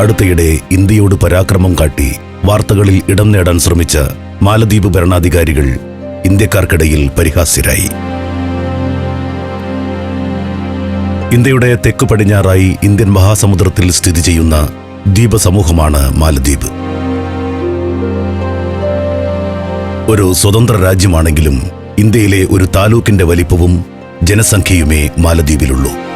അടുത്തയിടെ ഇന്ത്യയോട് പരാക്രമം കാട്ടി വാർത്തകളിൽ ഇടം നേടാൻ ശ്രമിച്ച മാലദ്വീപ് ഭരണാധികാരികൾ ഇന്ത്യക്കാർക്കിടയിൽ പരിഹാസ്യരായി. ഇന്ത്യയുടെ തെക്കു പടിഞ്ഞാറായി ഇന്ത്യൻ മഹാസമുദ്രത്തിൽ സ്ഥിതി ചെയ്യുന്ന ദ്വീപ സമൂഹമാണ് മാലദ്വീപ്. ഒരു സ്വതന്ത്ര രാജ്യമാണെങ്കിലും ഇന്ത്യയിലെ ഒരു താലൂക്കിന്റെ വലിപ്പവും ജനസംഖ്യയുമേ മാലദ്വീപിലുള്ളൂ.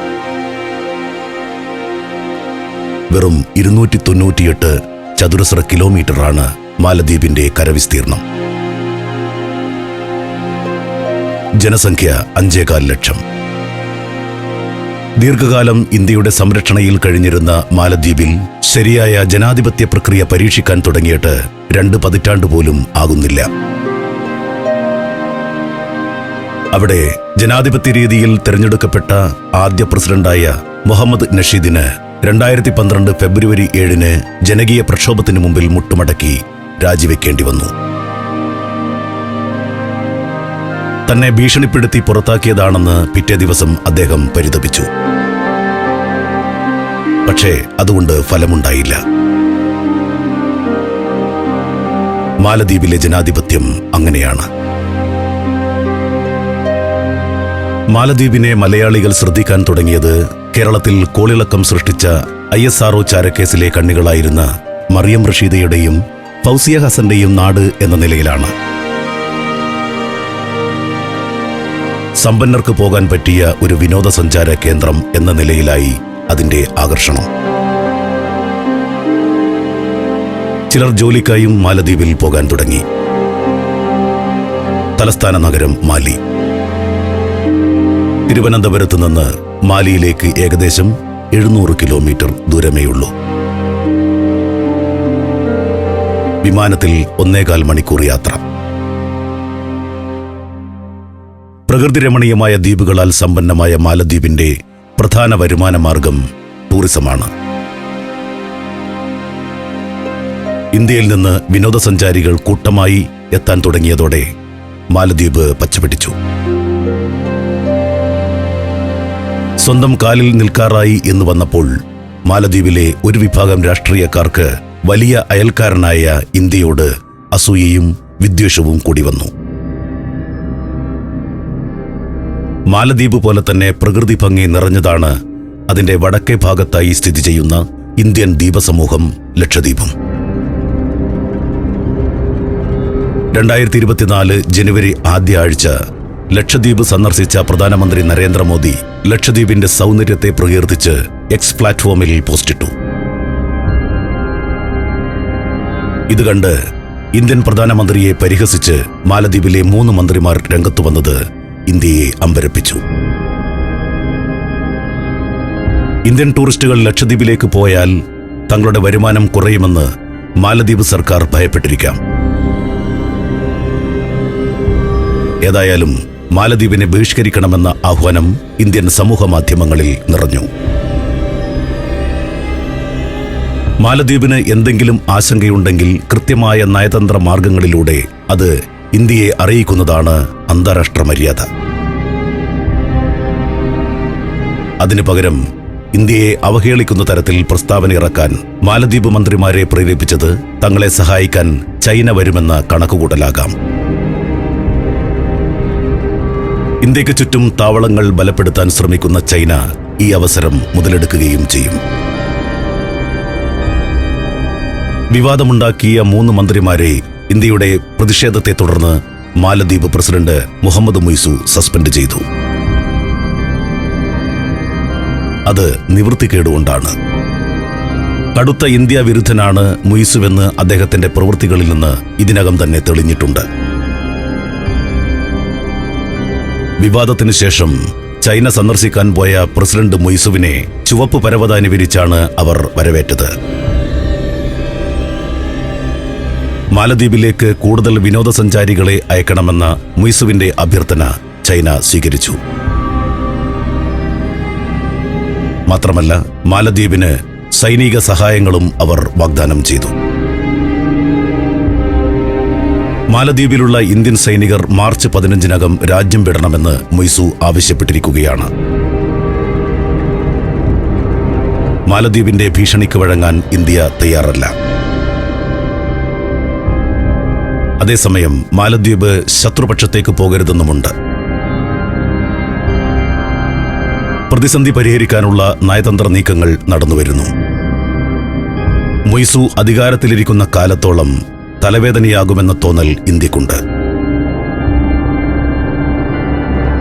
വെറും ഇരുന്നൂറ്റി തൊണ്ണൂറ്റിയെട്ട് ചതുരശ്ര കിലോമീറ്ററാണ് മാലദ്വീപിന്റെ കരവിസ്തീർണം. ജനസംഖ്യ അഞ്ചേകാൽ ലക്ഷം. ദീർഘകാലം ഇന്ത്യയുടെ സംരക്ഷണയിൽ കഴിഞ്ഞിരുന്ന മാലദ്വീപിൽ ശരിയായ ജനാധിപത്യ പ്രക്രിയ പരീക്ഷിക്കാൻ തുടങ്ങിയിട്ട് രണ്ട് പതിറ്റാണ്ട് പോലും ആകുന്നില്ല. അവിടെ ജനാധിപത്യ രീതിയിൽ തിരഞ്ഞെടുക്കപ്പെട്ട ആദ്യ പ്രസിഡന്റായ മുഹമ്മദ് നഷീദിന് രണ്ടായിരത്തി പന്ത്രണ്ട് ഫെബ്രുവരി ഏഴിന് ജനകീയ പ്രക്ഷോഭത്തിന് മുമ്പിൽ മുട്ടുമടക്കി രാജിവെക്കേണ്ടി വന്നു. തന്നെ ഭീഷണിപ്പെടുത്തി പുറത്താക്കിയതാണെന്ന് പിറ്റേ ദിവസം അദ്ദേഹം പരിതപിച്ചു. പക്ഷേ അതുകൊണ്ട് ഫലമുണ്ടായില്ല. മാലദ്വീപിലെ ജനാധിപത്യം അങ്ങനെയാണ്. മാലദ്വീപിനെ മലയാളികൾ ശ്രദ്ധിക്കാൻ തുടങ്ങിയത് കേരളത്തിൽ കോളിളക്കം സൃഷ്ടിച്ച ഐ എസ് ആർഒ ചാരക്കേസിലെ കണ്ണികളായിരുന്ന മറിയം റഷീദയുടെയും ഫൗസിയ ഹസന്റെയും നാട് എന്ന നിലയിലാണ്. സമ്പന്നർക്ക് പോകാൻ പറ്റിയ ഒരു വിനോദസഞ്ചാര കേന്ദ്രം എന്ന നിലയിലായി അതിന്റെ ആകർഷണം. ചിലർ ജോലിക്കായും മാലദ്വീപിൽ പോകാൻ തുടങ്ങി. തലസ്ഥാന നഗരം മാലി. തിരുവനന്തപുരത്ത് നിന്ന് മാലിയിലേക്ക് ഏകദേശം എഴുന്നൂറ് കിലോമീറ്റർ ദൂരമേയുള്ളൂ. വിമാനത്തിൽ ഒന്നേകാൽ മണിക്കൂർ യാത്ര. പ്രകൃതിരമണീയമായ ദ്വീപുകളാൽ സമ്പന്നമായ മാലദ്വീപിന്റെ പ്രധാന വരുമാന മാർഗം ടൂറിസമാണ്. ഇന്ത്യയിൽ നിന്ന് വിനോദസഞ്ചാരികൾ കൂട്ടമായി എത്താൻ തുടങ്ങിയതോടെ മാലദ്വീപ് പച്ചപിടിച്ചു. സ്വന്തം കാലിൽ നിൽക്കാറായി എന്ന് വന്നപ്പോൾ മാലദ്വീപിലെ ഒരു വിഭാഗം രാഷ്ട്രീയക്കാർക്ക് വലിയ അയൽക്കാരനായ ഇന്ത്യയോട് അസൂയയും വിദ്വേഷവും കൂടി വന്നു. മാലദ്വീപ് പോലെ തന്നെ പ്രകൃതി ഭംഗി നിറഞ്ഞതാണ് അതിന്റെ വടക്കേ ഭാഗത്തായി സ്ഥിതി ചെയ്യുന്ന ഇന്ത്യൻ ദ്വീപസമൂഹം ലക്ഷദ്വീപും. രണ്ടായിരത്തി ഇരുപത്തിനാല് ജനുവരി ആദ്യ ആഴ്ച ലക്ഷദ്വീപ് സന്ദർശിച്ച പ്രധാനമന്ത്രി നരേന്ദ്രമോദി ലക്ഷദ്വീപിന്റെ സൗന്ദര്യത്തെ പ്രകീർത്തിച്ച് എക്സ് പ്ലാറ്റ്ഫോമിൽ പോസ്റ്റിട്ടു. ഇത് കണ്ട് ഇന്ത്യൻ പ്രധാനമന്ത്രിയെ പരിഹസിച്ച് മാലദ്വീപിലെ മൂന്ന് മന്ത്രിമാർ രംഗത്തു വന്നത് ഇന്ത്യയെ അമ്പരപ്പിച്ചു. ഇന്ത്യൻ ടൂറിസ്റ്റുകൾ ലക്ഷദ്വീപിലേക്ക് പോയാൽ തങ്ങളുടെ വരുമാനം കുറയുമെന്ന് മാലദ്വീപ് സർക്കാർ ഭയപ്പെട്ടിരിക്കാം. ഏതായാലും മാലദ്വീപിനെ ബഹിഷ്കരിക്കണമെന്ന ആഹ്വാനം ഇന്ത്യൻ സമൂഹ മാധ്യമങ്ങളിൽ നിറഞ്ഞു. മാലദ്വീപിന് എന്തെങ്കിലും ആശങ്കയുണ്ടെങ്കിൽ കൃത്യമായ നയതന്ത്ര മാർഗങ്ങളിലൂടെ അത് ഇന്ത്യയെ അറിയിക്കുന്നതാണ് അന്താരാഷ്ട്ര മര്യാദ. അതിനു പകരം ഇന്ത്യയെ അവഹേളിക്കുന്ന തരത്തിൽ പ്രസ്താവന ഇറക്കാൻ മാലദ്വീപ് മന്ത്രിമാരെ പ്രേരിപ്പിച്ചത് തങ്ങളെ സഹായിക്കാൻ ചൈന വരുമെന്ന കണക്കുകൂട്ടലാകാം. ഇന്ത്യയ്ക്ക് ചുറ്റും താവളങ്ങൾ ബലപ്പെടുത്താൻ ശ്രമിക്കുന്ന ചൈന ഈ അവസരം മുതലെടുക്കുകയും ചെയ്യും. വിവാദമുണ്ടാക്കിയ മൂന്ന് മന്ത്രിമാരെ ഇന്ത്യയുടെ പ്രതിഷേധത്തെ തുടർന്ന് മാലദ്വീപ് പ്രസിഡന്റ് മുഹമ്മദ് മുയ്സു സസ്പെൻഡ് ചെയ്തു. അത് നിവൃത്തിക്കേടുകൊണ്ടാണ് കടുത്ത ഇന്ത്യ വിരുദ്ധനാണ് മുയ്സുവെന്ന് അദ്ദേഹത്തിന്റെ പ്രവൃത്തികളിൽ നിന്ന് ഇതിനകം തന്നെ തെളിഞ്ഞിട്ടുണ്ട്. വിവാദത്തിന് ശേഷം ചൈന സന്ദർശിക്കാൻ പോയ പ്രസിഡന്റ് മൊയ്സുവിനെ ചുവപ്പ് പരവതാനി വിരിച്ചാണ് അവർ വരവേറ്റത്. മാലദ്വീപിലേക്ക് കൂടുതൽ വിനോദസഞ്ചാരികളെ അയക്കണമെന്ന മൊയ്സുവിന്റെ അഭ്യർത്ഥന ചൈന സ്വീകരിച്ചു. മാത്രമല്ല മാലദ്വീപിന് സൈനിക സഹായങ്ങളും അവർ വാഗ്ദാനം ചെയ്തു. മാലദ്വീപിലുള്ള ഇന്ത്യൻ സൈനികർ മാർച്ച് പതിനഞ്ചിനകം രാജ്യം വിടണമെന്ന് മൊയ്സു ആവശ്യപ്പെട്ടിരിക്കുകയാണ്. മാലദ്വീപിന്റെ ഭീഷണിക്ക് വഴങ്ങാൻ ഇന്ത്യ തയ്യാറല്ല. അതേസമയം മാലദ്വീപ് ശത്രുപക്ഷത്തേക്ക് പോകരുതെന്നുമുണ്ട്. പ്രതിസന്ധി പരിഹരിക്കാനുള്ള നയതന്ത്ര നീക്കങ്ങൾ നടന്നുവരുന്നു. മൊയ്സു അധികാരത്തിലിരിക്കുന്ന കാലത്തോളം തലവേദനയാകുമെന്ന തോന്നൽ ഇന്ത്യക്കുണ്ട്.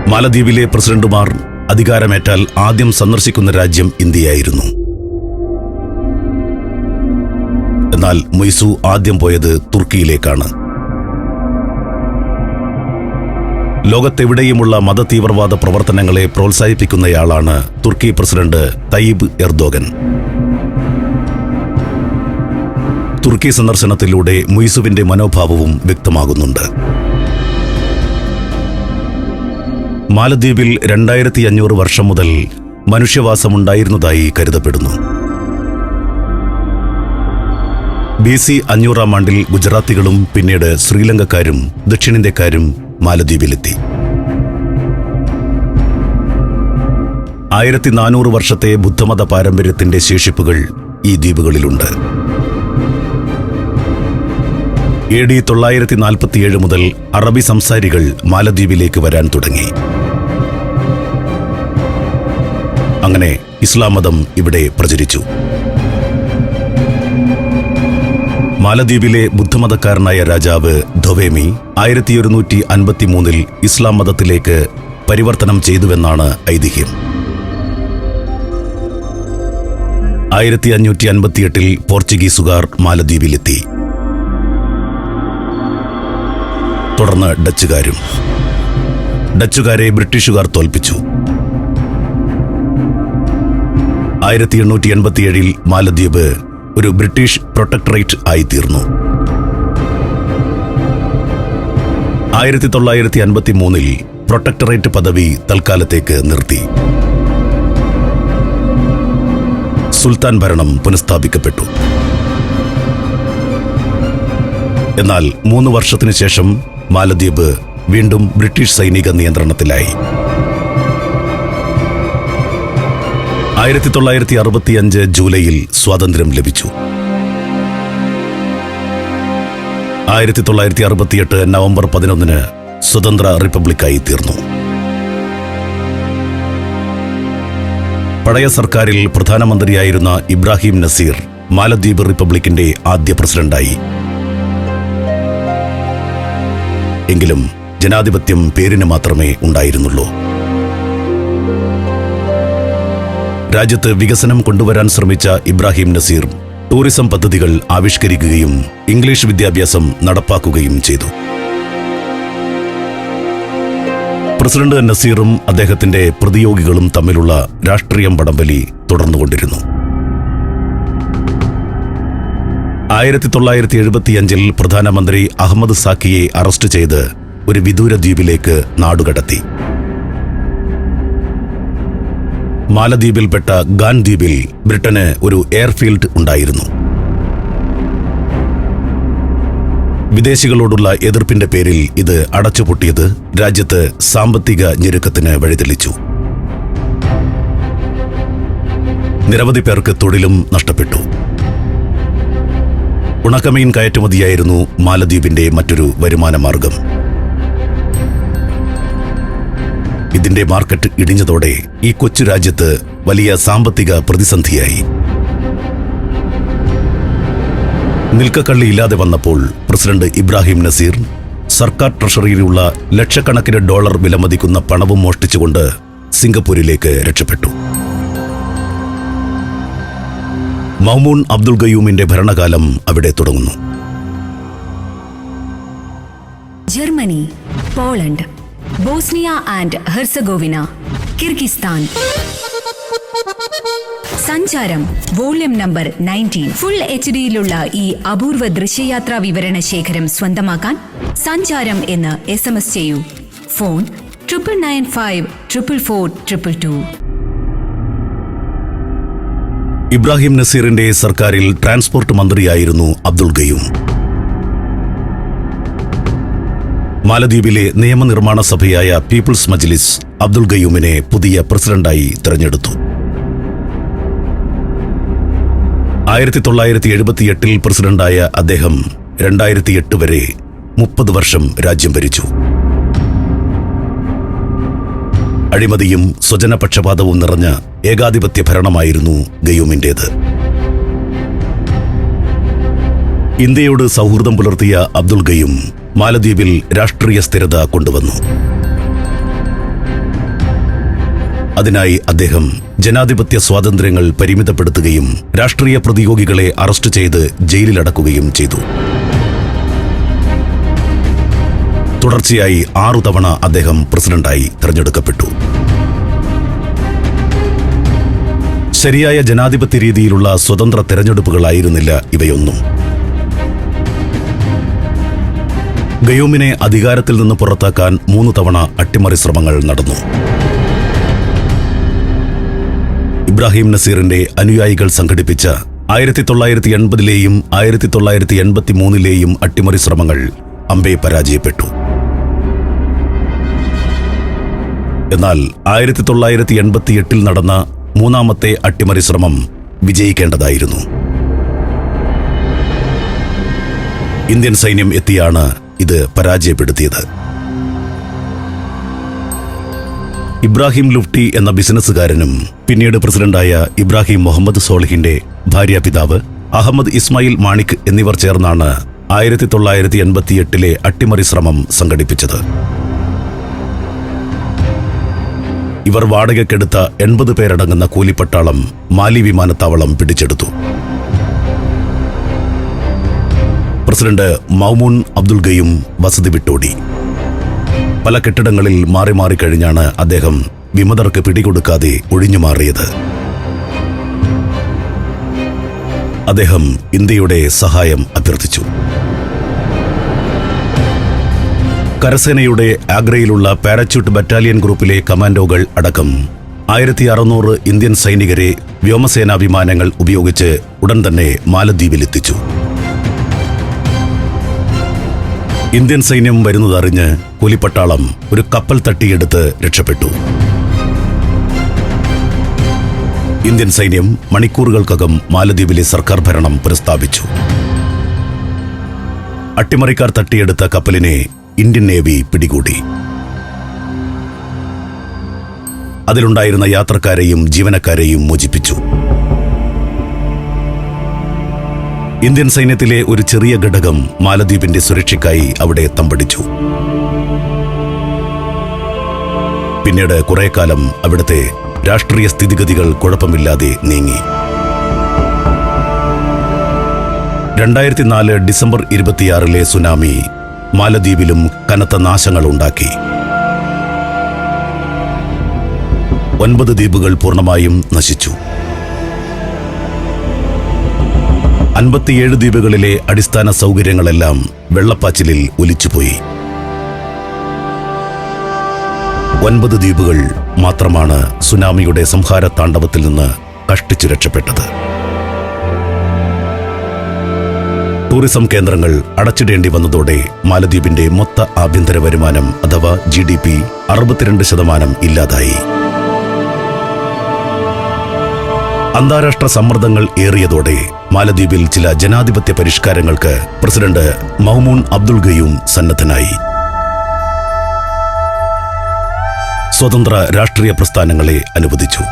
മാലദ്വീപിലെ പ്രസിഡന്റുമാർ അധികാരമേറ്റാൽ ആദ്യം സന്ദർശിക്കുന്ന രാജ്യം ഇന്ത്യയായിരുന്നു. എന്നാൽ മൊയ്സു ആദ്യം പോയത് തുർക്കിയിലേക്കാണ്. ലോകത്തെവിടെയുമുള്ള മതതീവ്രവാദ പ്രവർത്തനങ്ങളെ പ്രോത്സാഹിപ്പിക്കുന്നയാളാണ് തുർക്കി പ്രസിഡന്റ് തയ്യിബ് എർദോഗൻ. തുർക്കി സന്ദർശനത്തിലൂടെ മുയ്സുവിന്റെ മനോഭാവവും വ്യക്തമാകുന്നുണ്ട്. മാലദ്വീപിൽ രണ്ടായിരത്തി അഞ്ഞൂറ് വർഷം മുതൽ മനുഷ്യവാസമുണ്ടായിരുന്നതായി കരുതപ്പെടുന്നു. ബി സി അഞ്ഞൂറാം ആണ്ടിൽ ഗുജറാത്തികളും പിന്നീട് ശ്രീലങ്കക്കാരും ദക്ഷിണേന്ത്യക്കാരും മാലദ്വീപിലെത്തി. ആയിരത്തി നാനൂറ് വർഷത്തെ ബുദ്ധമത പാരമ്പര്യത്തിന്റെ ശേഷിപ്പുകൾ ഈ ദ്വീപുകളിലുണ്ട്. എ ഡി തൊള്ളായിരത്തി നാൽപ്പത്തിയേഴ് മുതൽ അറബി സംസാരികൾ മാലദ്വീപിലേക്ക് വരാൻ തുടങ്ങി. അങ്ങനെ ഇസ്ലാം മതം ഇവിടെ പ്രചരിച്ചു. മാലദ്വീപിലെ ബുദ്ധമതക്കാരനായ രാജാവ് ധൊവേമി ആയിരത്തി ഒരുന്നൂറ്റി അൻപത്തിമൂന്നിൽ ഇസ്ലാം മതത്തിലേക്ക് പരിവർത്തനം ചെയ്തുവെന്നാണ് ഐതിഹ്യം. ആയിരത്തി അഞ്ഞൂറ്റി അൻപത്തിയെട്ടിൽ പോർച്ചുഗീസുകാർ മാലദ്വീപിലെത്തി. തുടർന്ന് ഡച്ചുകാരും ഡച്ചുകാരെ ബ്രിട്ടീഷുകാർ തോൽപ്പിച്ചു. ആയിരത്തി എണ്ണൂറ്റി എൺപത്തിയേഴിൽ മാലദ്വീപ് ഒരു ബ്രിട്ടീഷ് പ്രൊട്ടക്ടറേറ്റ് ആയിത്തീർന്നു ആയിരത്തി തൊള്ളായിരത്തി അൻപത്തി മൂന്നിൽ പ്രൊട്ടക്ടറേറ്റ് പദവി തൽക്കാലത്തേക്ക് നിർത്തി. സുൽത്താൻ ഭരണം പുനഃസ്ഥാപിക്കപ്പെട്ടു. എന്നാൽ മൂന്ന് വർഷത്തിനു ശേഷം മാലദ്വീപ് വീണ്ടും ബ്രിട്ടീഷ് സൈനിക നിയന്ത്രണത്തിലായി. ആയിരത്തി തൊള്ളായിരത്തി അറുപത്തിയഞ്ച് ജൂലൈയിൽ സ്വാതന്ത്ര്യം ലഭിച്ചു. ആയിരത്തി തൊള്ളായിരത്തി അറുപത്തിയെട്ട് നവംബർ പതിനൊന്നിന് സ്വതന്ത്ര റിപ്പബ്ലിക്കായി തീർന്നു. പഴയ സർക്കാരിൽ പ്രധാനമന്ത്രിയായിരുന്ന ഇബ്രാഹിം നസീർ മാലദ്വീപ് റിപ്പബ്ലിക്കിന്റെ ആദ്യ പ്രസിഡന്റായി. എങ്കിലും ജനാധിപത്യം പേരിന് മാത്രമേ ഉണ്ടായിരുന്നുള്ളൂ. രാജ്യത്ത് വികസനം കൊണ്ടുവരാൻ ശ്രമിച്ച ഇബ്രാഹിം നസീർ ടൂറിസം പദ്ധതികൾ ആവിഷ്കരിക്കുകയും ഇംഗ്ലീഷ് വിദ്യാഭ്യാസം നടപ്പാക്കുകയും ചെയ്തു. പ്രസിഡന്റ് നസീറും അദ്ദേഹത്തിന്റെ പ്രതിയോഗികളും തമ്മിലുള്ള രാഷ്ട്രീയം പടംവലി തുടർന്നുകൊണ്ടിരുന്നു. ആയിരത്തി തൊള്ളായിരത്തി എഴുപത്തിയഞ്ചിൽ പ്രധാനമന്ത്രി അഹമ്മദ് സാക്കിയെ അറസ്റ്റ് ചെയ്ത് ഒരു വിദൂര ദ്വീപിലേക്ക് നാടുകടത്തി. മാലദ്വീപിൽപ്പെട്ട ഗാൻ ദ്വീപിൽ ബ്രിട്ടന് ഒരു എയർഫീൽഡ് ഉണ്ടായിരുന്നു. വിദേശികളോടുള്ള എതിർപ്പിന്റെ പേരിൽ ഇത് അടച്ചുപൂട്ടിയത് രാജ്യത്ത് സാമ്പത്തിക ഞെരുക്കത്തിന് വഴിതെളിച്ചു. നിരവധി പേർക്ക് തൊഴിലും നഷ്ടപ്പെട്ടു. ഉണക്കമീൻ കയറ്റുമതിയായിരുന്നു മാലദ്വീപിന്റെ മറ്റൊരു വരുമാന മാർഗം. ഇതിന്റെ മാർക്കറ്റ് ഇടിഞ്ഞതോടെ ഈ കൊച്ചു രാജ്യത്ത് വലിയ സാമ്പത്തിക പ്രതിസന്ധിയായി. നിൽക്കക്കള്ളി ഇല്ലാതെ വന്നപ്പോൾ പ്രസിഡന്റ് ഇബ്രാഹിം നസീർ സർക്കാർ ട്രഷറിയിലുള്ള ലക്ഷക്കണക്കിന് ഡോളർ വിലമതിക്കുന്ന പണവും മോഷ്ടിച്ചുകൊണ്ട് സിംഗപ്പൂരിലേക്ക് രക്ഷപ്പെട്ടു. മൗമൂൺ അബ്ദുൾ ഗയൂമിന്റെ ഭരണകാലം അവിടെ തുടങ്ങുന്നു. Germany Poland Bosnia and Herzegovina Kyrgyzstan. സഞ്ചാരം volume number nineteen. Full H ഡിയിലുള്ള ഈ അപൂർവ ദൃശ്യയാത്രാ വിവരണ ശേഖരം സ്വന്തമാക്കാൻ സഞ്ചാരം എന്ന് എസ് എം എസ് ചെയ്യൂ. Phone triple nine five triple four triple two Ibrahim നസീറിന്റെ സർക്കാരിൽ ട്രാൻസ്പോർട്ട് മന്ത്രിയായിരുന്നു അബ്ദുൾ ഗയൂം. മാലദ്വീപിലെ നിയമനിർമ്മാണ സഭയായ പീപ്പിൾസ് മജ്ലിസ് അബ്ദുൾ ഗയൂമിനെ പുതിയ പ്രസിഡന്റായി തിരഞ്ഞെടുത്തു. ആയിരത്തി തൊള്ളായിരത്തി എഴുപത്തിയെട്ടിൽ പ്രസിഡന്റായ അദ്ദേഹം രണ്ടായിരത്തി എട്ട് വരെ മുപ്പത് വർഷം രാജ്യം ഭരിച്ചു. അഴിമതിയും സ്വജനപക്ഷപാതവും നിറഞ്ഞ ഏകാധിപത്യ ഭരണമായിരുന്നു ഗയൂമിന്റേത് ഇന്ത്യയോട് സൗഹൃദം പുലർത്തിയ അബ്ദുൾ ഗയൂം മാലദ്വീപിൽ രാഷ്ട്രീയ സ്ഥിരത കൊണ്ടുവന്നു. അതിനായി അദ്ദേഹം ജനാധിപത്യ സ്വാതന്ത്ര്യങ്ങൾ പരിമിതപ്പെടുത്തുകയും രാഷ്ട്രീയ പ്രതിയോഗികളെ അറസ്റ്റ് ചെയ്ത് ജയിലിലടക്കുകയും ചെയ്തു. തുടർച്ചയായി ആറു തവണ അദ്ദേഹം പ്രസിഡന്റായി തെരഞ്ഞെടുക്കപ്പെട്ടു. ശരിയായ ജനാധിപത്യ രീതിയിലുള്ള സ്വതന്ത്ര തെരഞ്ഞെടുപ്പുകളായിരുന്നില്ല ഇവയൊന്നും. ഗയോമിനെ അധികാരത്തിൽ നിന്ന് പുറത്താക്കാൻ മൂന്ന് തവണ അട്ടിമറി ശ്രമങ്ങൾ നടന്നു. ഇബ്രാഹിം നസീറിന്റെ അനുയായികൾ സംഘടിപ്പിച്ച ആയിരത്തി തൊള്ളായിരത്തി എൺപതിലെയും ആയിരത്തി തൊള്ളായിരത്തി എൺപത്തി മൂന്നിലെയും അട്ടിമറി ശ്രമങ്ങൾ അമ്പെ പരാജയപ്പെട്ടു. എന്നാൽ ആയിരത്തി തൊള്ളായിരത്തി എൺപത്തിയെട്ടിൽ നടന്ന മൂന്നാമത്തെ അട്ടിമറി ശ്രമം വിജയിക്കേണ്ടതായിരുന്നു. ഇന്ത്യൻ സൈന്യം എത്തിയാണ് ഇത് പരാജയപ്പെടുത്തിയത്. ഇബ്രാഹിം ലുഫ്റ്റി എന്ന ബിസിനസ്സുകാരനും പിന്നീട് പ്രസിഡന്റായ ഇബ്രാഹിം മുഹമ്മദ് സോളിഹിന്റെ ഭാര്യ പിതാവ് അഹമ്മദ് ഇസ്മായിൽ മാണിക് എന്നിവർ ചേർന്നാണ് ആയിരത്തി തൊള്ളായിരത്തി എൺപത്തിയെട്ടിലെ അട്ടിമറി ശ്രമം സംഘടിപ്പിച്ചത്. ഇവർ വാടകയ്ക്കെടുത്ത എൺപത് പേരടങ്ങുന്ന കൂലിപ്പട്ടാളം മാലി വിമാനത്താവളം പിടിച്ചെടുത്തു. പ്രസിഡന്റ് മൗമൂൺ അബ്ദുൽ ഗയും വസതി വിട്ടോടി. പല കെട്ടിടങ്ങളിൽ മാറി മാറി കഴിഞ്ഞാണ് അദ്ദേഹം വിമതർക്ക് പിടികൊടുക്കാതെ ഒഴിഞ്ഞു മാറിയത്. അദ്ദേഹം ഇന്ത്യയുടെ സഹായം അഭ്യർത്ഥിച്ചു. കരസേനയുടെ ആഗ്രയിലുള്ള പാരച്യൂട്ട് ബറ്റാലിയൻ ഗ്രൂപ്പിലെ കമാൻഡോകൾ അടക്കം ആയിരത്തി അറുന്നൂറ് ഇന്ത്യൻ സൈനികരെ വ്യോമസേനാ വിമാനങ്ങൾ ഉപയോഗിച്ച് ഉടൻ തന്നെ മാലദ്വീപിലെത്തിച്ചു. ഇന്ത്യൻ സൈന്യം വരുന്നതറിഞ്ഞ് കൂലിപ്പട്ടാളം ഒരു കപ്പൽ തട്ടിയെടുത്ത് രക്ഷപ്പെട്ടു. ഇന്ത്യൻ സൈന്യം മണിക്കൂറുകൾക്കകം മാലദ്വീപിലെ സർക്കാർ ഭരണം പുനഃസ്ഥാപിച്ചു. അട്ടിമറിക്കാർ തട്ടിയെടുത്ത കപ്പലിനെ ഇന്ത്യൻ നേവി പിടികൂടി. അതിലുണ്ടായിരുന്ന യാത്രക്കാരെയും ജീവനക്കാരെയും മോചിപ്പിച്ചു. ഇന്ത്യൻ സൈന്യത്തിലെ ഒരു ചെറിയ ഘടകം മാലദ്വീപിന്റെ സുരക്ഷയ്ക്കായി അവിടെ തമ്പടിച്ചു. പിന്നീട് കുറെ കാലം അവിടുത്തെ രാഷ്ട്രീയ സ്ഥിതിഗതികൾ കുഴപ്പമില്ലാതെ നീങ്ങി. രണ്ടായിരത്തി നാല് ഡിസംബർ ഇരുപത്തിയാറിലെ സുനാമി മാലദ്വീപിലും കനത്ത നാശങ്ങൾ ഉണ്ടാക്കി. ഒൻപത് ദ്വീപുകൾ പൂർണമായും നശിച്ചു. അൻപത്തിയേഴ് ദ്വീപുകളിലെ അടിസ്ഥാന സൗകര്യങ്ങളെല്ലാം വെള്ളപ്പാച്ചിലിൽ ഒലിച്ചുപോയി. ഒൻപത് ദ്വീപുകൾ മാത്രമാണ് സുനാമിയുടെ സംഹാര താണ്ഡവത്തിൽ നിന്ന് കഷ്ടിച്ചു രക്ഷപ്പെട്ടത്. ടൂറിസം കേന്ദ്രങ്ങൾ അടച്ചിടേണ്ടി വന്നതോടെ മാലദ്വീപിന്റെ മൊത്ത ആഭ്യന്തര വരുമാനം അഥവാ ജി ഡി പി അറുപത്തിരണ്ട് ശതമാനം ഇല്ലാതായി. അന്താരാഷ്ട്ര സമ്മർദ്ദങ്ങൾ ഏറിയതോടെ മാലദ്വീപിൽ ചില ജനാധിപത്യ പരിഷ്കാരങ്ങൾക്ക് പ്രസിഡന്റ് മഹ്മൂൺ അബ്ദുൾ ഗയൂം സന്നദ്ധനായി. സ്വതന്ത്ര രാഷ്ട്രീയ പ്രസ്ഥാനങ്ങളെ അനുവദിച്ചു.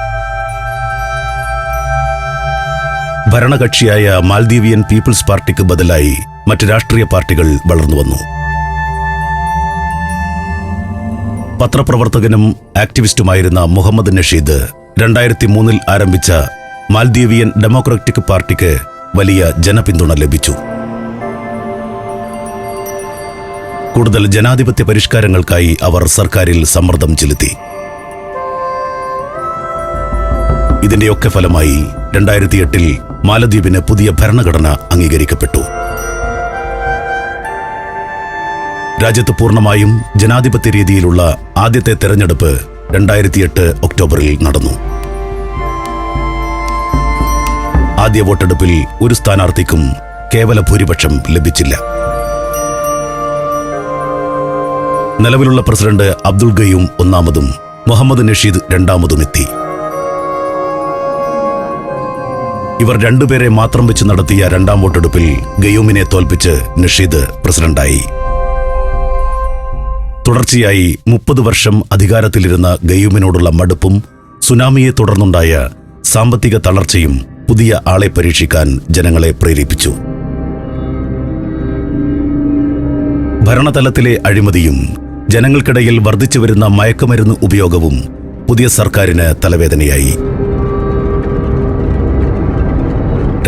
ഭരണകക്ഷിയായ മാൽദീവിയൻ പീപ്പിൾസ് പാർട്ടിക്ക് ബദലായി മറ്റ് രാഷ്ട്രീയ പാർട്ടികൾ വളർന്നു വന്നു. പത്രപ്രവർത്തകനും ആക്ടിവിസ്റ്റുമായിരുന്ന മുഹമ്മദ് നഷീദ് രണ്ടായിരത്തി മൂന്നിൽ ആരംഭിച്ച മാൽദീവിയൻ ഡെമോക്രാറ്റിക് പാർട്ടിക്ക് വലിയ ജനപിന്തുണ ലഭിച്ചു. കൂടുതൽ ജനാധിപത്യ പരിഷ്കാരങ്ങൾക്കായി അവർ സർക്കാരിൽ സമ്മർദ്ദം ചെലുത്തി. ഇതിന്റെയൊക്കെ ഫലമായി രണ്ടായിരത്തി എട്ടിൽ മാലദ്വീപിന് പുതിയ ഭരണഘടന അംഗീകരിക്കപ്പെട്ടു. രാജ്യത്ത് പൂർണമായും ജനാധിപത്യ രീതിയിലുള്ള ആദ്യത്തെ തെരഞ്ഞെടുപ്പ് രണ്ടായിരത്തിയെട്ട് ഒക്ടോബറിൽ നടന്നു. ആദ്യ വോട്ടെടുപ്പിൽ ഒരു സ്ഥാനാർത്ഥിക്കും കേവല ഭൂരിപക്ഷം ലഭിച്ചില്ല. നിലവിലുള്ള പ്രസിഡന്റ് അബ്ദുൾ ഗയൂം ഒന്നാമതും മുഹമ്മദ് നഷീദ് രണ്ടാമതും ഇവർ രണ്ടുപേരെ മാത്രം വെച്ച് നടത്തിയ രണ്ടാം വോട്ടെടുപ്പിൽ ഗയൂമിനെ തോൽപ്പിച്ച് നഷീദ് പ്രസിഡന്റായി. തുടർച്ചയായി മുപ്പത് വർഷം അധികാരത്തിലിരുന്ന ഗയൂമിനോടുള്ള മടുപ്പും സുനാമിയെ തുടർന്നുണ്ടായ സാമ്പത്തിക തളർച്ചയും പുതിയ ആളെ പരീക്ഷിക്കാൻ ജനങ്ങളെ പ്രേരിപ്പിച്ചു. ഭരണതലത്തിലെ അഴിമതിയും ജനങ്ങൾക്കിടയിൽ വർദ്ധിച്ചു വരുന്ന മയക്കുമരുന്ന് ഉപയോഗവും പുതിയ സർക്കാരിന് തലവേദനയായി.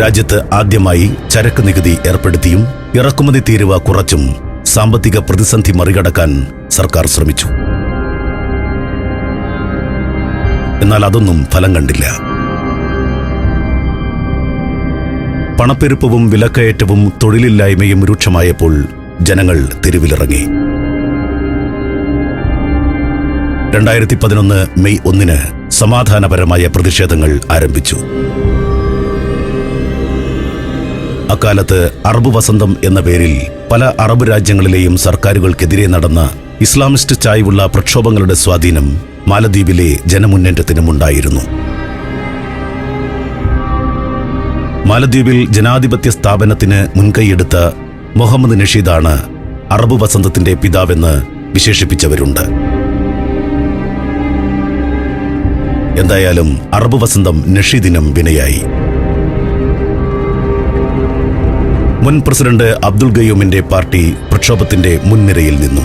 രാജ്യത്ത് ആദ്യമായി ചരക്ക് നികുതി ഏർപ്പെടുത്തിയും ഇറക്കുമതി തീരുവ കുറച്ചും സാമ്പത്തിക പ്രതിസന്ധി മറികടക്കാൻ സർക്കാർ ശ്രമിച്ചു. എന്നാൽ അതൊന്നും ഫലം കണ്ടില്ല. പണപ്പെരുപ്പവും വിലക്കയറ്റവും തൊഴിലില്ലായ്മയും രൂക്ഷമായപ്പോൾ ജനങ്ങൾ തെരുവിലിറങ്ങി. രണ്ടായിരത്തി പതിനൊന്ന് മെയ് ഒന്നിന് സമാധാനപരമായ പ്രതിഷേധങ്ങൾ ആരംഭിച്ചു. അക്കാലത്ത് അറബ് വസന്തം എന്ന പേരിൽ പല അറബ് രാജ്യങ്ങളിലെയും സർക്കാരുകൾക്കെതിരെ നടന്ന ഇസ്ലാമിസ്റ്റ് ചായ്വുള്ള പ്രക്ഷോഭങ്ങളുടെ സ്വാധീനം മാലദ്വീപിലെ ജനമുന്നേറ്റത്തിനുമുണ്ടായിരുന്നു. മാലദ്വീപിൽ ജനാധിപത്യ സ്ഥാപനത്തിന് മുൻകൈയെടുത്ത മുഹമ്മദ് നഷീദാണ് അറബ് വസന്തത്തിന്റെ പിതാവെന്ന് വിശേഷിപ്പിച്ചവരുണ്ട്. എന്തായാലും അറബ് വസന്തം നഷീദിനും വിനയായി. മുൻ പ്രസിഡന്റ് അബ്ദുൾ ഗയൂമിന്റെ പാർട്ടി പ്രക്ഷോഭത്തിന്റെ മുൻനിരയിൽ നിന്നു.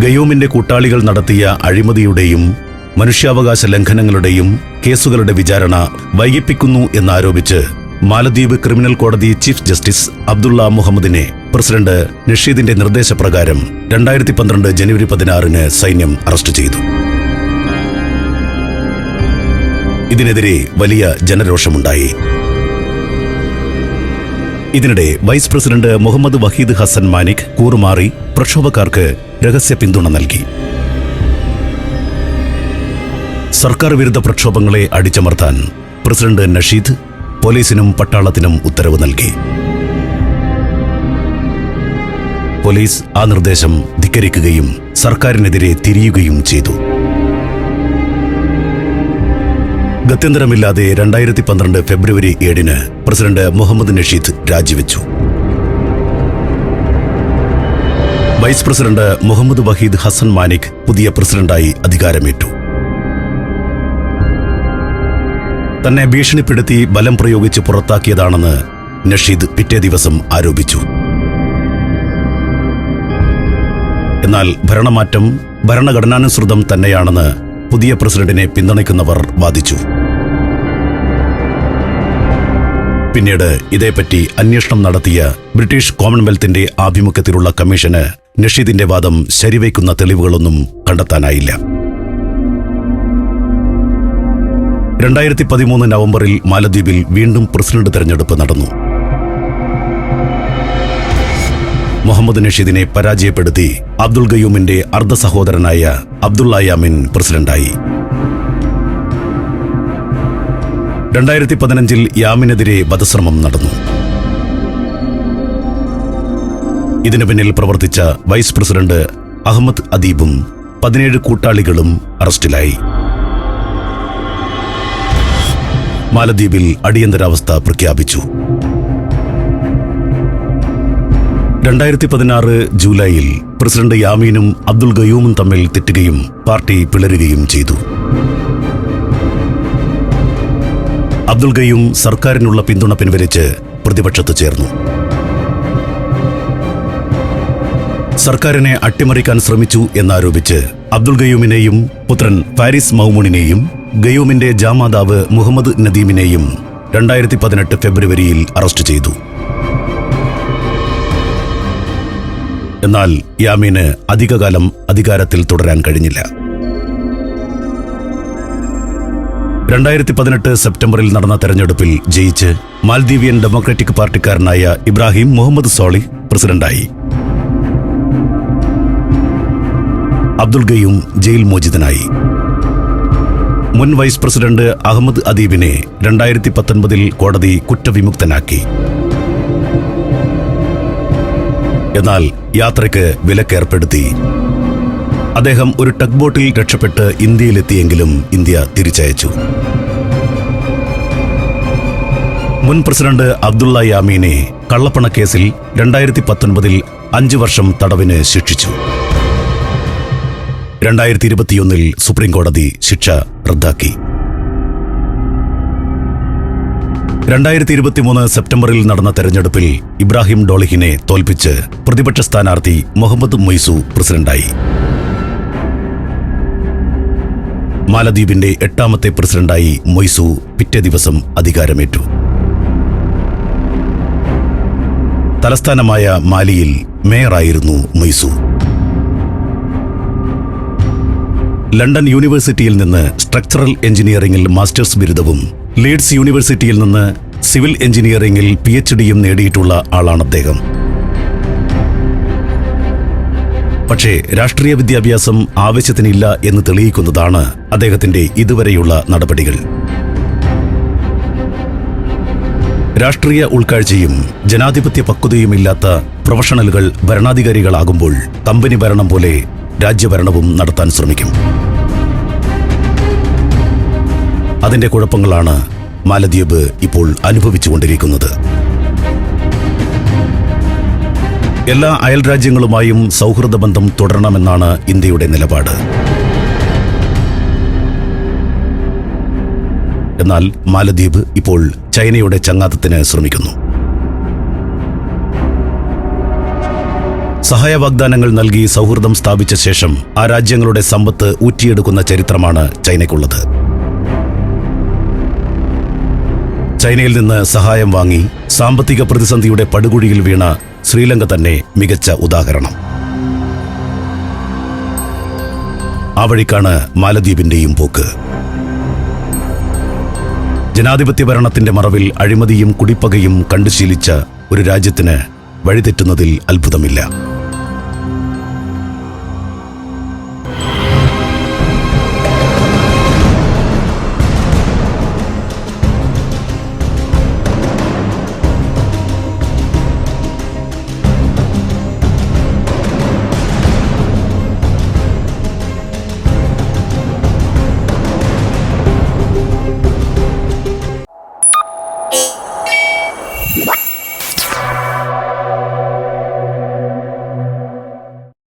ഗയൂമിന്റെ കൂട്ടാളികൾ നടത്തിയ അഴിമതിയുടെയും മനുഷ്യാവകാശ ലംഘനങ്ങളുടെയും കേസുകളുടെ വിചാരണ വൈകിപ്പിക്കുന്നു എന്നാരോപിച്ച് മാലദ്വീപ് ക്രിമിനൽ കോടതി ചീഫ് ജസ്റ്റിസ് അബ്ദുള്ള മുഹമ്മദിനെ പ്രസിഡന്റ് നഷീദിന്റെ നിർദ്ദേശപ്രകാരം രണ്ടായിരത്തി പന്ത്രണ്ട് ജനുവരി പതിനാറിന് സൈന്യം അറസ്റ്റ് ചെയ്തു. ഇതിനെതിരെ വലിയ ജനരോഷമുണ്ടായി. ഇതിനിടെ വൈസ് പ്രസിഡന്റ് മുഹമ്മദ് വഹീദ് ഹസൻ മാനിക് കൂറുമാറി പ്രക്ഷോഭക്കാർക്ക് രഹസ്യ പിന്തുണ നൽകി. സർക്കാർ വിരുദ്ധ പ്രക്ഷോഭങ്ങളെ അടിച്ചമർത്താൻ പ്രസിഡന്റ് നഷീദ് പോലീസിനും പട്ടാളത്തിനും ഉത്തരവ് നൽകി. പോലീസ് ആ നിർദ്ദേശം ധിക്കരിക്കുകയും സർക്കാരിനെതിരെ തിരിയുകയും ചെയ്തു. ഗത്യന്തരമില്ലാതെ രണ്ടായിരത്തി പന്ത്രണ്ട് ഫെബ്രുവരി ഏഴിന് പ്രസിഡന്റ് മുഹമ്മദ് നഷീദ് രാജിവെച്ചു. വൈസ് പ്രസിഡന്റ് മുഹമ്മദ് വഹീദ് ഹസൻ മാനിക് പുതിയ പ്രസിഡന്റായി അധികാരമേറ്റു. തന്നെ ഭീഷണിപ്പെടുത്തി ബലം പ്രയോഗിച്ച് പുറത്താക്കിയതാണെന്ന് നഷീദ് പിറ്റേ ദിവസം ആരോപിച്ചു. എന്നാൽ ഭരണമാറ്റം ഭരണഘടനാനുസൃതം തന്നെയാണെന്ന് പുതിയ പ്രസിഡന്റിനെ പിന്തുണയ്ക്കുന്നവർ വാദിച്ചു. പിന്നീട് ഇതേപ്പറ്റി അന്വേഷണം നടത്തിയ ബ്രിട്ടീഷ് കോമൺവെൽത്തിന്റെ ആഭിമുഖ്യത്തിലുള്ള കമ്മീഷന് നഷീദിന്റെ വാദം ശരിവയ്ക്കുന്ന തെളിവുകളൊന്നും കണ്ടെത്താനായില്ല. രണ്ടായിരത്തി പതിമൂന്ന് നവംബറിൽ മാലദ്വീപിൽ വീണ്ടും പ്രസിഡന്റ് തെരഞ്ഞെടുപ്പ് നടന്നു. മുഹമ്മദ് നഷീദിനെ പരാജയപ്പെടുത്തി അബ്ദുൾ ഗയൂമിന്റെ അർദ്ധ സഹോദരനായ അബ്ദുള്ള യാമിൻ പ്രസിഡന്റായി. രണ്ടായിരത്തി പതിനഞ്ചിൽ യാമിനെതിരെ വധശ്രമം നടന്നു. ഇതിനു പിന്നിൽ പ്രവർത്തിച്ച വൈസ് പ്രസിഡന്റ് അഹമ്മദ് അദീബും പതിനേഴ് കൂട്ടാളികളും അറസ്റ്റിലായി. മാലദ്വീപിൽ അടിയന്തരാവസ്ഥ പ്രഖ്യാപിച്ചു. രണ്ടായിരത്തി പതിനാറ് ജൂലൈയിൽ പ്രസിഡന്റ് യാമീനും അബ്ദുൾ ഗയൂമും തമ്മിൽ തെറ്റുകയും പാർട്ടി പിളരുകയും ചെയ്തു. അബ്ദുൾ ഗയൂം സർക്കാരിനുള്ള പിന്തുണ പിൻവലിച്ച് പ്രതിപക്ഷത്ത് ചേർന്നു. സർക്കാരിനെ അട്ടിമറിക്കാൻ ശ്രമിച്ചു എന്നാരോപിച്ച് അബ്ദുൾ ഗയൂമിനെയും പുത്രൻ ഫാരിസ് മൗമൂണിനെയും ഗയൂമിന്റെ ജാമാതാവ് മുഹമ്മദ് നദീമിനെയും രണ്ടായിരത്തി പതിനെട്ട് ഫെബ്രുവരിയിൽ അറസ്റ്റ് ചെയ്തു. എന്നാൽ യാമീന് അധികകാലം അധികാരത്തിൽ തുടരാൻ കഴിഞ്ഞില്ല. രണ്ടായിരത്തി പതിനെട്ട് സെപ്റ്റംബറിൽ നടന്ന തെരഞ്ഞെടുപ്പിൽ ജയിച്ച് മാൽദ്വീപിയൻ ഡെമോക്രാറ്റിക് പാർട്ടിക്കാരനായ ഇബ്രാഹിം മുഹമ്മദ് സോളി പ്രസിഡന്റായി. അബ്ദുൾ ഗയും ജയിൽ മോചിതനായി. മുൻ വൈസ് പ്രസിഡന്റ് അഹമ്മദ് അദീബിനെ രണ്ടായിരത്തി പത്തൊൻപതിൽ കോടതി കുറ്റവിമുക്തനാക്കി. എന്നാൽ യാത്രയ്ക്ക് വിലക്കേർപ്പെടുത്തി. അദ്ദേഹം ഒരു ടഗ് ബോട്ടിൽ രക്ഷപ്പെട്ട് ഇന്ത്യയിലെത്തിയെങ്കിലും ഇന്ത്യ തിരിച്ചയച്ചു. മുൻ പ്രസിഡന്റ് അബ്ദുള്ള യാമീനെ കള്ളപ്പണക്കേസിൽ രണ്ടായിരത്തി പത്തൊൻപതിൽ അഞ്ചു വർഷം തടവിന് ശിക്ഷിച്ചു. രണ്ടായിരത്തി ഇരുപത്തിയൊന്നിൽ സുപ്രീംകോടതി ശിക്ഷ റദ്ദാക്കി. രണ്ടായിരത്തി ഇരുപത്തിമൂന്ന് സെപ്റ്റംബറിൽ നടന്ന തെരഞ്ഞെടുപ്പിൽ ഇബ്രാഹിം ഡോളിഹിനെ തോൽപ്പിച്ച് പ്രതിപക്ഷ സ്ഥാനാർത്ഥി മുഹമ്മദ് മൊയ്സു പ്രസിഡന്റായി. മാലദ്വീപിന്റെ എട്ടാമത്തെ പ്രസിഡന്റായി മൊയ്സു പിറ്റേ ദിവസം അധികാരമേറ്റു. തലസ്ഥാനമായ മാലിയിൽ മേയറായിരുന്നു മൊയ്സു. ലണ്ടൻ യൂണിവേഴ്സിറ്റിയിൽ നിന്ന് സ്ട്രക്ചറൽ എഞ്ചിനീയറിംഗിൽ മാസ്റ്റേഴ്സ് ബിരുദവും ലീഡ്സ് യൂണിവേഴ്സിറ്റിയിൽ നിന്ന് സിവിൽ എഞ്ചിനീയറിംഗിൽ പി എച്ച് ഡിയും നേടിയിട്ടുള്ള ആളാണ് അദ്ദേഹം. പക്ഷേ രാഷ്ട്രീയ വിദ്യാഭ്യാസം ആവശ്യത്തിനില്ല എന്ന് തെളിയിക്കുന്നതാണ് അദ്ദേഹത്തിന്റെ ഇതുവരെയുള്ള നടപടികൾ. രാഷ്ട്രീയ ഉൾക്കാഴ്ചയും ജനാധിപത്യ പക്വതയുമില്ലാത്ത പ്രൊഫഷണലുകൾ ഭരണാധികാരികളാകുമ്പോൾ കമ്പനി ഭരണം പോലെ രാജ്യഭരണവും നടത്താൻ ശ്രമിക്കും. അതിന്റെ കുഴപ്പങ്ങളാണ് മാലദ്വീപ് ഇപ്പോൾ അനുഭവിച്ചുകൊണ്ടിരിക്കുന്നത്. എല്ലാ അയൽ രാജ്യങ്ങളുമായും സൗഹൃദ ബന്ധം തുടരണമെന്നാണ് ഇന്ത്യയുടെ നിലപാട്. എന്നാൽ മാലദ്വീപ് ഇപ്പോൾ ചൈനയുടെ ചങ്ങാത്തത്തിന് ശ്രമിക്കുന്നു. സഹായ വാഗ്ദാനങ്ങൾ നൽകി സൗഹൃദം സ്ഥാപിച്ച ശേഷം ആ രാജ്യങ്ങളുടെ സമ്പത്ത് ഊറ്റിയെടുക്കുന്ന ചരിത്രമാണ് ചൈനയ്ക്കുള്ളത്. ചൈനയിൽ നിന്ന് സഹായം വാങ്ങി സാമ്പത്തിക പ്രതിസന്ധിയുടെ പടുകുഴിയിൽ വീണ ശ്രീലങ്ക തന്നെ മികച്ച ഉദാഹരണം. ആ വഴിക്കാണ് മാലദ്വീപിന്റെയും പോക്ക്. ജനാധിപത്യ ഭരണത്തിന്റെ മറവിൽ അഴിമതിയും കുടിപ്പകയും കണ്ടുശീലിച്ച ഒരു രാജ്യത്തിന് വഴിതെറ്റുന്നതിൽ അത്ഭുതമില്ല.